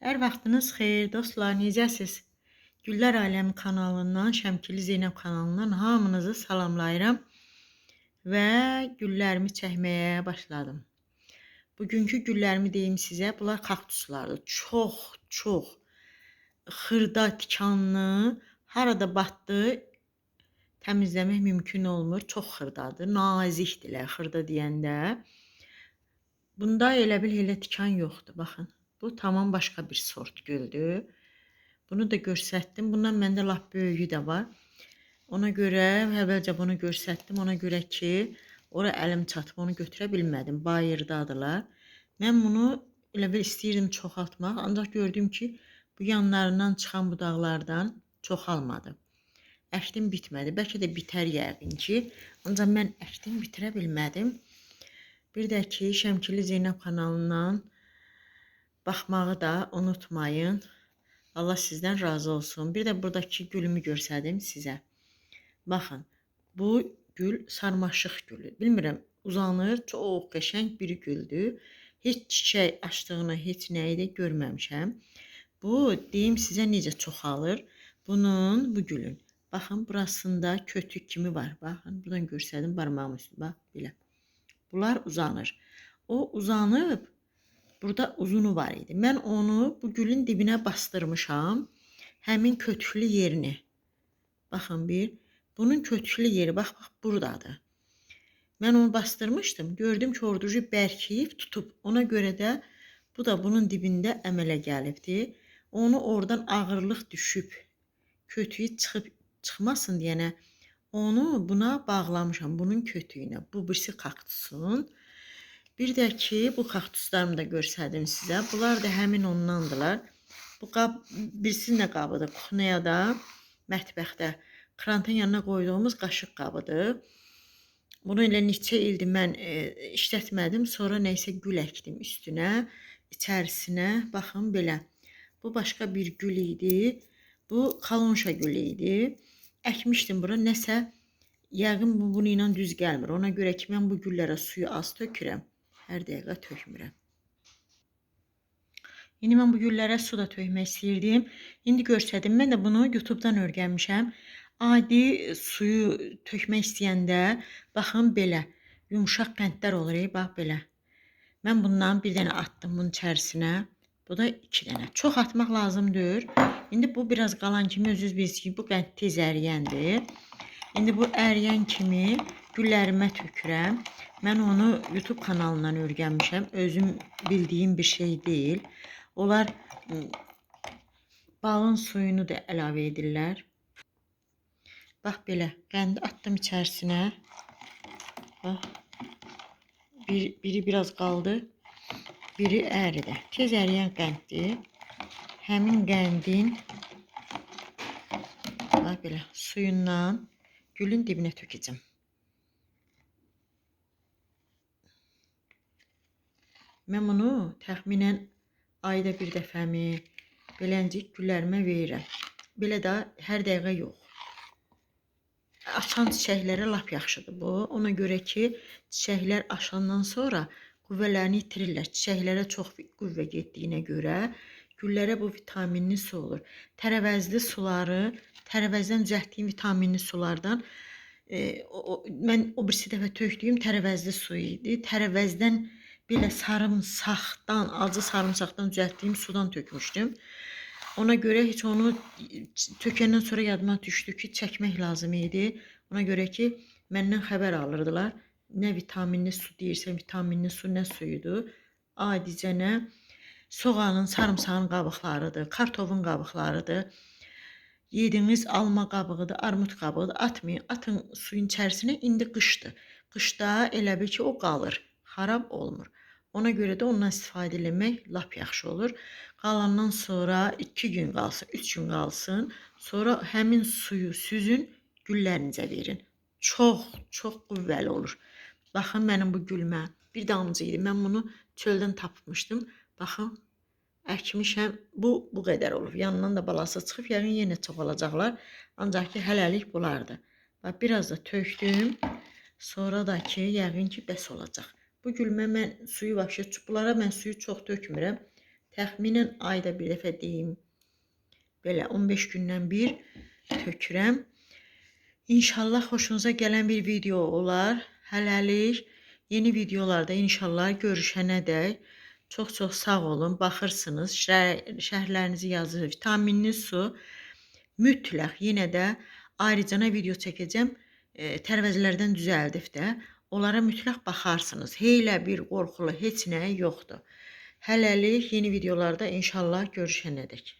Hər vaxtınız xeyir dostlar, necəsiz? Güllər Aləmi kanalından, Şəmkili Zeynəb kanalından hamınızı salamlayıram və güllərimi çəkməyə başladım. Bugünkü güllərimi deyim sizə, bunlar kaktuslardır. Çox, çox xırda, tikanlı, harada batdı təmizləmək mümkün olmur. Çox xırdadır, nazikdirlər xırda deyəndə. Bunda elə bil elə tikan yoxdur, baxın. Bu tamam başqa bir sort güldür. Bunu da göstərdim. Bundan məndə lap böyüyü də var. Ona görə əvvəlcə bunu göstərdim. Ona görə ki, ora əlim çatıb onu götürə bilmədim. Bayırdadılar. Mən bunu elə bil istəyirdim çoxaltmaq, ancaq gördüm ki, bu yanlarından çıxan budaqlardan çoxalmadı. Əkdim bitmədi. Bəlkə də bitər yəqin ki, ancaq mən əkdim bitirə bilmədim. Bir də ki, Şəmkili Zeynəb kanalından Baxmağı da unutmayın. Allah sizdən razı olsun. Bir də buradakı gülümü göstərdim sizə. Baxın, bu gül sarmaşıq gülü. Bilmirəm, uzanır, çox qəşəng bir güldür. Heç çiçək açdığını, heç nəyi də görməmişəm. Bu, deyim sizə necə çoxalır. Bunun, bu gülün. Baxın, burasında kötük kimi var. Baxın, buradan göstərdim barmağım üstü. Bax, belə. Bunlar uzanır. O uzanıb Burada uzunu var idi. Mən onu bu gülün dibinə bastırmışam. Həmin kötüklü yerini. Baxın bir. Bunun kötüklü yeri bax bax burdadır. Mən onu bastırmışdım. Gördüm ki, orducu bərkiyib tutub. Ona görə də bu da bunun dibində əmələ gəlibdi. Onu oradan ağırlıq düşüb, kötüyü çıxıb çıxmasın deyənə onu buna bağlamışam, bunun kötüyünə. Bu birisi kaktusun. Bir də ki, bu kaktuslarımı da göstərdim sizə. Bunlar da həmin ondandılar. Bu qab birisi nə qabıdır? Kuxniyada, mətbəxdə krantın yanına qoyduğumuz qaşıq qabıdır. Bunu elə neçə ildir mən e, işlətmədim. Sonra nəysə gül əkdim üstünə, içərisinə. Baxın belə. Bu başqa bir gül idi. Bu kalonşa gülü idi. Əkmişdim bura nəsə Yəqin bu bunu ilə düz gəlmir. Ona görə ki, mən bu güllərə suyu az tökürəm. Hər dəqiqə tökmürəm. İndi mən bu güllərə su da tökmək istəyirdim. İndi göstərdim. Mən də bunu YouTube-dan öyrənmişəm. Adi suyu tökmək istəyəndə baxın belə yumşaq qəndlər olur, ey, bax belə. Mən bundan bir dənə atdım bunun içərisinə. Bu da iki dənə. Çox atmaq lazımdır. İndi bu biraz qalan kimi özünüz bilirsiniz ki, bu qənd tez əriyəndir. İndi bu əriyən kimi güllərimə tökürəm. Mən onu YouTube kanalından öyrənmişəm. Özüm bildiyim bir şey deyil. Onlar balın suyunu da əlavə edirlər. Bax belə, qəndi attım içərisinə. Bax. Bir, biri biraz qaldı. Biri əridi. Tez əriyən qənddir. Həmin qəndin bax belə suyundan gülün dibinə tökəcəm. Mən bunu təxminən ayda bir dəfəmi beləncik güllərimə verirəm. Belə də hər dəqiqə yox. Açan çiçəklərə lap yaxşıdır bu. Ona görə ki, çiçəklər açandan sonra qüvvələrini itirirlər. Çiçəklərə çox qüvvə getdiyinə görə güllərə bu vitaminli su olur. Tərəvəzli suları, tərəvəzdən düzəltdiyim vitaminli sulardan e, o, o, mən o birisi dəfə tökdüyüm tərəvəzli su idi. Tərəvəzdən belə sarımsaqdan, acı sarımsaqdan düzəltdiyim sudan tökmüşdüm. Ona görə heç onu tökəndən sonra yadıma düşdü ki, çəkmək lazım idi. Ona görə ki, məndən xəbər alırdılar. Nə vitaminli su deyirsən, vitaminli su nə suyudur? Adicənə soğanın, sarımsağın qabıqlarıdır, kartofun qabıqlarıdır. Yediyiniz alma qabığıdır, armud qabığıdır. Atmayın, atın suyun içərisinə. İndi qışdır. Qışda elə bil ki, o qalır, xarab olmur. Ona görə də ondan istifadə etmək lap yaxşı olur. Qalandan sonra 2 gün qalsın, 3 gün qalsın. Sonra həmin suyu süzün, güllərinizə verin. Çox, çox qüvvəli olur. Baxın mənim bu gülmə bir damcı idi. Mən bunu çöldən tapmışdım. Baxın, əkmişəm. Bu bu qədər olur. Yanından da balası çıxıb, yəqin yenə çoxalacaqlar. Ancaq ki, hələlik bulardı. Bax, biraz da tökdüm. Sonra da ki, yəqin ki, bəs olacaq. Bu gülmə mən suyu vəbşə bunlara mən suyu çox tökmürəm. Təxminən ayda bir dəfə deyim. Belə 15 gündən bir tökürəm. İnşallah xoşunuza gələn bir video olar. Hələlik yeni videolarda inşallah görüşənədək çox-çox sağ olun. Baxırsınız, şər- şərhlərinizi yazır. Vitaminli su mütləq yenə də ayrıcana video çəkəcəm. E, tərvəzlərdən düzəldib də onlara mütləq baxarsınız. Heylə bir qorxulu heç nə yoxdur. Hələlik yeni videolarda inşallah görüşənədək.